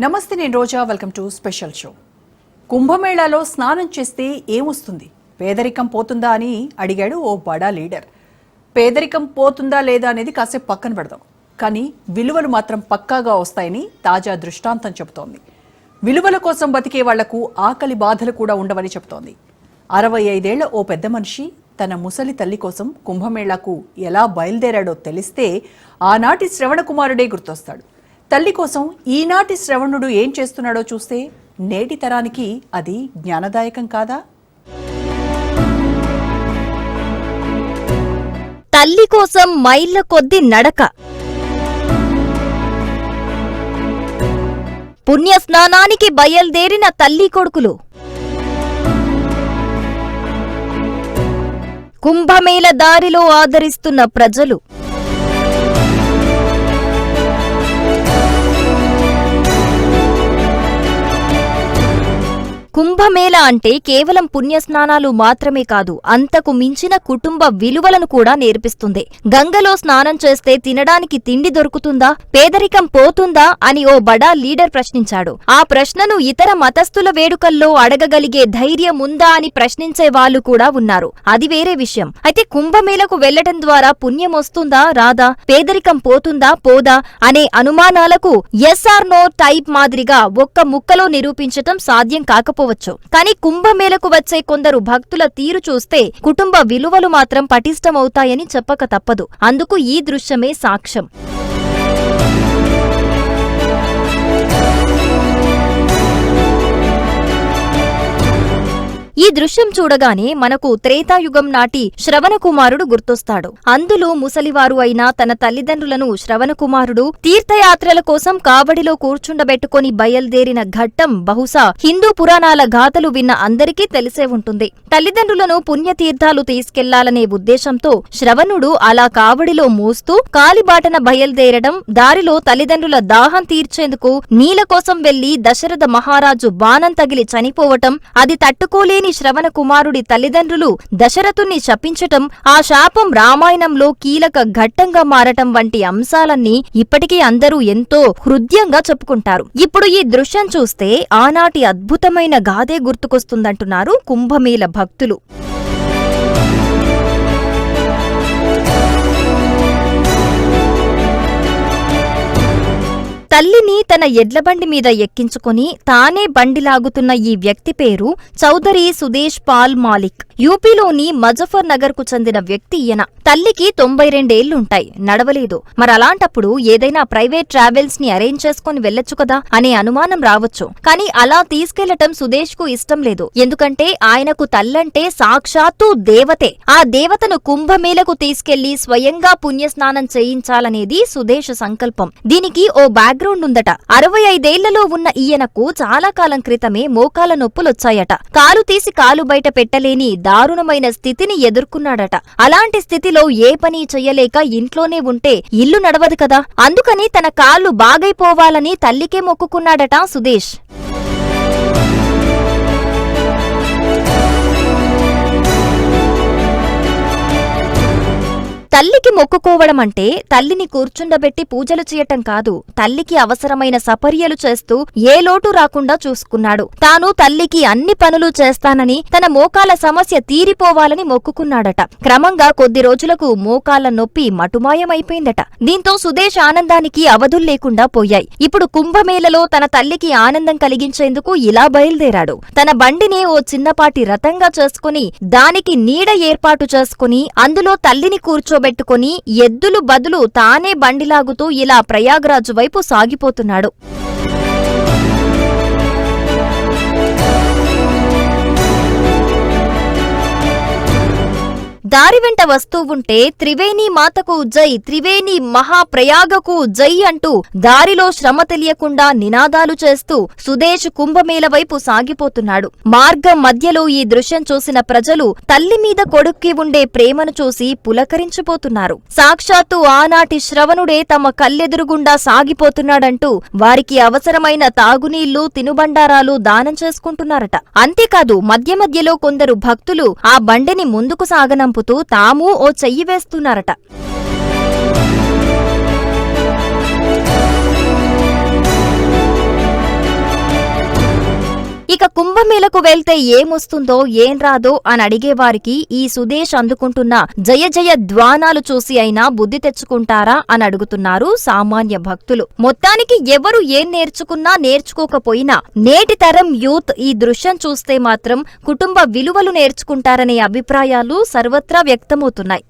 నమస్తే నేను Roja. Welcome to special show. కుంభమేళాలో స్నానం చేస్తే ఏమొస్తుంది? పేదరికం పోతుందా అని అడిగాడు ఓ బడా లీడర్. పేదరికం పోతుందా లేదా అనేది కాసేపు పక్కన పెడదాం. కానీ విలువలు మాత్రం పక్కాగా వస్తాయని తాజా దృష్టాంతం చెబుతోంది. విలువల కోసం బతికే వాళ్ళకు ఆకలి బాధలు కూడా ఉండవని చెబుతోంది. అరవై ఐదేళ్ళ ఓ పెద్ద మనిషి తన ముసలి తల్లి కోసం కుంభమేళాకు ఎలా బయలుదేరాడో తెలిస్తే ఆనాటి శ్రవణ కుమారుడే గుర్తొస్తాడు. తల్లి కోసం ఈనాటి శ్రవణుడు ఏం చేస్తున్నాడో చూస్తే నేటి తరానికి అది జ్ఞానదాయకం కాదా? తల్లి కోసం మైళ్ళ కొద్ది నడక. పుణ్యస్నానానికి బయల్దేరిన తల్లి కొడుకులు. కుంభమేళ దారిలో ఆదరిస్తున్న ప్రజలు. కుంభమేళ అంటే కేవలం పుణ్యస్నానాలు మాత్రమే కాదు అంతకు మించిన కుటుంబ విలువలను కూడా నేర్పిస్తుంది. గంగలో స్నానం చేస్తే తినడానికి తిండి దొరుకుతుందా పేదరికం పోతుందా అని ఓ బడా లీడర్ ప్రశ్నించాడు. ఆ ప్రశ్నను ఇతర మతస్థుల వేడుకల్లో అడగగలిగే ధైర్యం ఉందా అని ప్రశ్నించే వాళ్ళు కూడా ఉన్నారు. అది వేరే విషయం. అయితే కుంభమేళకు వెళ్ళటం ద్వారా పుణ్యం వస్తుందా రాదా పేదరికం పోతుందా పోదా అనే అనుమానాలకు ఎస్ఆర్ నో టైప్ మాదిరిగా ఒక్క ముక్కలో నిరూపించటం సాధ్యం కాకపోవచ్చు కానీ కుంభమేళకు వచ్చే కొందరు భక్తుల తీరు చూస్తే కుటుంబ విలువలు మాత్రం పటిష్టమవుతాయని చెప్పక తప్పదు. అందుకు ఈ దృశ్యమే సాక్ష్యం. దృశ్యం చూడగానే మనకు త్రేతాయుగం నాటి శ్రవణకుమారుడు గుర్తొస్తాడు. అందులో ముసలివారు అయిన తన తల్లిదండ్రులను శ్రవణకుమారుడు తీర్థయాత్రల కోసం కావడిలో కూర్చుండబెట్టుకుని బయల్దేరిన ఘట్టం బహుశా హిందూ పురాణాల గాథలు విన్న అందరికీ తెలిసే ఉంటుంది. తల్లిదండ్రులను పుణ్యతీర్థాలు తీసుకెళ్ళాలనే ఉద్దేశంతో శ్రవణుడు అలా కావడిలో మోస్తూ కాలిబాటన బయల్దేరడం దారిలో తల్లిదండ్రుల దాహం తీర్చేందుకు నీల కోసం వెళ్ళి దశరథ మహారాజు బాణం తగిలి చనిపోవటం అది తట్టుకోలేని శ్రవణ కుమారుడి తల్లిదండ్రులు దశరథుణ్ణి శపించటం ఆ శాపం రామాయణంలో కీలక ఘట్టంగా మారటం వంటి అంశాలన్నీ ఇప్పటికీ అందరూ ఎంతో హృదయంగా చెప్పుకుంటారు. ఇప్పుడు ఈ దృశ్యం చూస్తే ఆనాటి అద్భుతమైన గాథే గుర్తుకొస్తుందంటున్నారు కుంభమేళ భక్తులు. తల్లిని తన ఎడ్లబండి మీద ఎక్కించుకుని తానే బండి లాగుతున్న ఈ వ్యక్తి పేరు చౌదరి సుదేశ్ పాల్ మాలిక్. యూపీలోని మజఫర్ నగర్కు చెందిన వ్యక్తి ఈయన. తల్లికి తొంభై రెండేళ్ళుంటాయి. నడవలేదు. అలాంటప్పుడు ఏదైనా ప్రైవేట్ ట్రావెల్స్ని అరేంజ్ చేసుకుని వెళ్ళొచ్చు కదా అనే అనుమానం రావచ్చు. కానీ అలా తీసుకెళ్ళటం సుదేశ్కు ఇష్టం లేదు. ఎందుకంటే ఆయనకు తల్లంటే సాక్షాత్తు దేవతే. ఆ దేవతను కుంభమేళకు తీసుకెళ్ళి స్వయంగా పుణ్యస్నానం చేయించాలనేది సుదేశ్ సంకల్పం. దీనికి ఓ బ్యాక్గ్రౌండ్ ఉందట అరవై ఐదేళ్ళలో ఉన్న ఈయనకు చాలా కాలం క్రితమే మోకాల నొప్పులొచ్చాయట. కాలు తీసి కాలు బయట పెట్టలేని దారుణమైన స్థితిని ఎదుర్కొన్నాడట. అలాంటి స్థితిలో ఏ పని చెయ్యలేక ఇంట్లోనే ఉంటే ఇల్లు నడవదు కదా. అందుకని తన కాళ్ళు బాగైపోవాలని తల్లికే మొక్కుకున్నాడట సుదేశ్ తల్లికి మొక్కుకోవడం అంటే తల్లిని కూర్చుండబెట్టి పూజలు చేయటం కాదు. తల్లికి అవసరమైన సపర్యలు చేస్తూ ఏ లోటు రాకుండా చూసుకున్నాడు. తాను తల్లికి అన్ని పనులు చేస్తానని తన మోకాల సమస్య తీరిపోవాలని మొక్కుకున్నాడట. క్రమంగా కొద్ది రోజులకు మోకాల నొప్పి మటుమాయమైపోయిందట. దీంతో సుదేశ్ ఆనందానికి అవధుల్లేకుండా పోయాయి. ఇప్పుడు కుంభమేళలో తన తల్లికి ఆనందం కలిగించేందుకు ఇలా బయలుదేరాడు. తన బండిని ఓ చిన్నపాటి రథంగా చేసుకుని దానికి నీడ ఏర్పాటు చేసుకుని అందులో తల్లిని పెట్టుకుని ఎద్దులు బదులు తానే బండిలాగుతూ ఇలా ప్రయాగ్రాజు వైపు సాగిపోతున్నాడు. దారి వెంట వస్తూ ఉంటే త్రివేణి మాతకు జై త్రివేణి మహాప్రయాగకు జై అంటూ దారిలో శ్రమ తెలియకుండా నినాదాలు చేస్తూ సుదేశ్ కుంభమేళ వైపు సాగిపోతున్నాడు. మార్గం మధ్యలో ఈ దృశ్యం చూసిన ప్రజలు తల్లి మీద కొడుక్కి ఉండే ప్రేమను చూసి పులకరించిపోతున్నారు. సాక్షాత్తు ఆనాటి శ్రవణుడే తమ కళ్ళెదురుగుండా సాగిపోతున్నాడంటూ వారికి అవసరమైన తాగునీళ్ళు తినుబండారాలు దానం చేసుకుంటున్నారట. అంతేకాదు మధ్య మధ్యలో కొందరు భక్తులు ఆ బండిని ముందుకు చెబుతూ తాము ఓ చెయ్యి వేస్తున్నారట. కుంభమేళకు వెళ్తే ఏమొస్తుందో ఏం రాదో అని అడిగేవారికి ఈ సుదేశ్ అందుకుంటున్న జయ జయ ద్వానాలు చూసి అయినా బుద్ధి తెచ్చుకుంటారా అని అడుగుతున్నారు సామాన్య భక్తులు. మొత్తానికి ఎవరు ఏం నేర్చుకున్నా నేర్చుకోకపోయినా నేటి తరం యూత్ ఈ దృశ్యం చూస్తే మాత్రం కుటుంబ విలువలు నేర్చుకుంటారనే అభిప్రాయాలు సర్వత్రా వ్యక్తమవుతున్నాయి.